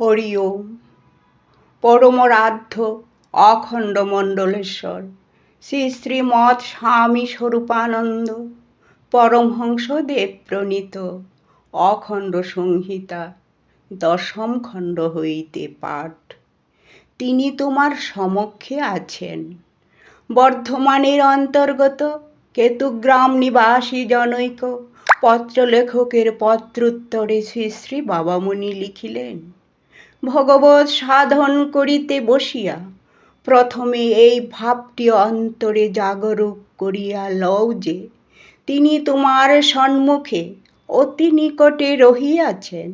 হরি ওম। পরমরাধ্য অখণ্ড মণ্ডলেশ্বর। শ্রী শ্রীমৎ স্বামী স্বরূপানন্দ পরমহংসদেব প্রণীত অখণ্ড সংহিতা, দশম খণ্ড হইতে পাঠ। তিনি তোমার সমক্ষে আছেন। বর্ধমানের অন্তর্গত কেতুগ্রাম নিবাসী জনৈক, পত্রলেখকের পত্রোত্তরে শ্রী শ্রী বাবামণি লিখিলেন। ভগবত সাধন করিতে বসিয়া প্রথমে এই ভাবটি অন্তরে জাগরুক করিয়া লও যে, তিনি তোমার সম্মুখে অতি নিকটে রহিয়াছেন।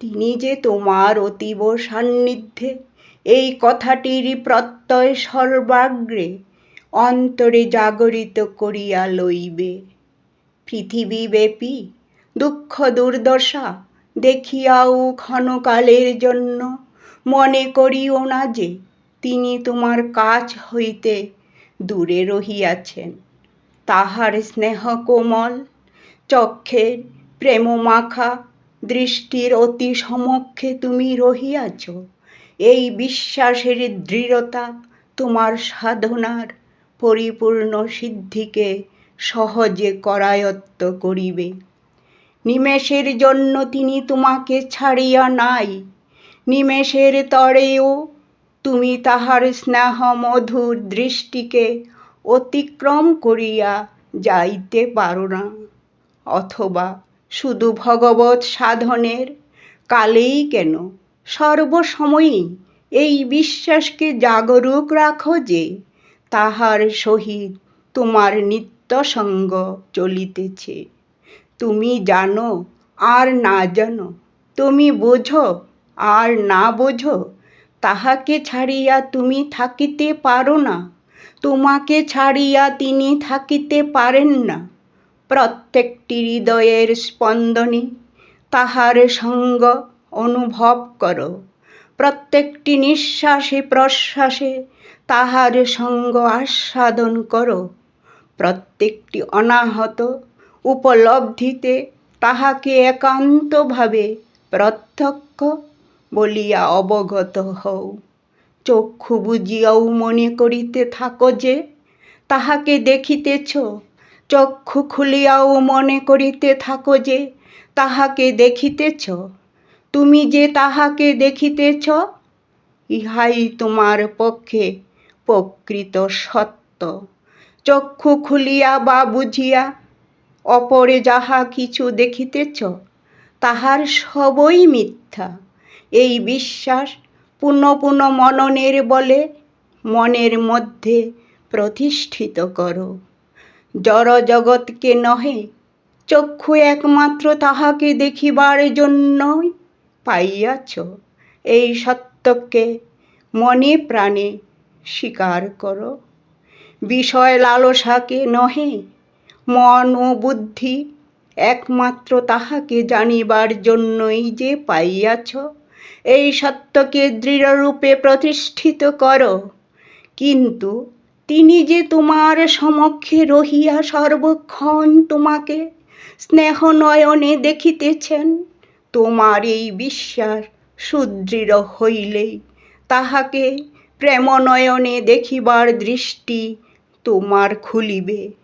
তিনি যে তোমার অতীব সান্নিধ্যে এই কথাটির প্রত্যয় সর্বাগ্রে অন্তরে জাগরিত করিয়া লইবে। পৃথিবীব্যাপী দুঃখ দুর্দশা দেখিয়াও ক্ষণকালের জন্য। মনে করিও না যে তিনি তোমার কাছ হইতে দূরে রহিয়াছেন। তাহার স্নেহ কোমল, চক্ষের প্রেমমাখা, দৃষ্টির অতি সমক্ষে তুমি রহিয়াছ। এই বিশ্বাসের দৃঢ়তা তোমার সাধনার পরিপূর্ণ সিদ্ধিকে সহজে করায়ত্ত করিবে। নিমেষের জন্য তিনি তোমাকে ছাড়িয়া নাই। নিমেষের তরেও তুমি তাহার স্নেহ মধুর দৃষ্টিকে অতিক্রম করিয়া যাইতে পারো না। অথবা শুধু ভগবত সাধনের কালেই কেন? সর্বসময়ই এই বিশ্বাসকে জাগরুক রাখো যে তাহার সহিত তোমার নিত্য সঙ্গ চলিতেছে। তুমি জানো আর না জানো। তুমি বোঝো আর না বোঝো। তাহাকে ছাড়িয়া তুমি থাকিতে পারো না। তোমাকে ছাড়িয়া তিনি থাকিতে পারেন না। প্রত্যেকটি হৃদয়ের স্পন্দনে তাহার সঙ্গ অনুভব করো। প্রত্যেকটি নিঃশ্বাসে প্রশ্বাসে তাহার সঙ্গ আস্বাদন করো। প্রত্যেকটি অনাহত উপলব্ধিতে তাহাকে একান্তভাবে প্রত্যক্ষ বলিয়া অবগত হও। চক্ষু বুঝিয়াও মনে করিতে থাকো যে, তাহাকে দেখিতেছ। চক্ষু খুলিয়াও মনে করিতে থাকো যে, তাহাকে দেখিতেছ। তুমি যে তাহাকে দেখিতেছ, ইহাই তোমার পক্ষে প্রকৃত সত্য। চক্ষু খুলিয়া বা বুঝিয়া অপরে যাহা কিছু দেখিতেছ, তাহার সবই মিথ্যা। এই বিশ্বাস পুনঃ পুনঃ মননের বলে মনের মধ্যে প্রতিষ্ঠিত করো। জড় জগৎকে নহে, চক্ষু একমাত্র তাহাকে দেখিবার জন্যই পাইয়াছ। এই সত্যকে মনে প্রাণে স্বীকার করো। বিষয় লালসাকে নহে মন ও বুদ্ধি একমাত্র তাহাকে জানিবার জন্যই যে পাইয়াছ। এই সত্যকে দৃঢ়রূপে প্রতিষ্ঠিত করো। কিন্তু তিনি যে তোমার সমক্ষে রহিয়া সর্বক্ষণ তোমাকে স্নেহ নয়নে দেখিতেছেন, তোমার এই বিশ্বাস সুদৃঢ় হইলেই তাহাকে প্রেমনয়নে দেখিবার দৃষ্টি তোমার খুলিবে।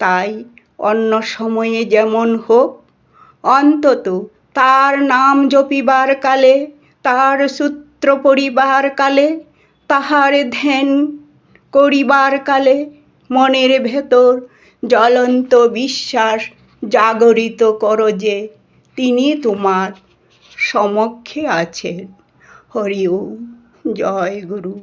তাই অন্য সময়ে যেমন হোক, অন্তত তার নাম জপিবার কালে, তার সূত্র পড়িবার কালে, তাহার ধ্যান করিবার কালে মনের ভেতর জ্বলন্ত বিশ্বাস জাগরিত করো যে তিনি তোমার সমক্ষে আছেন। হরি ওম। জয় গুরু।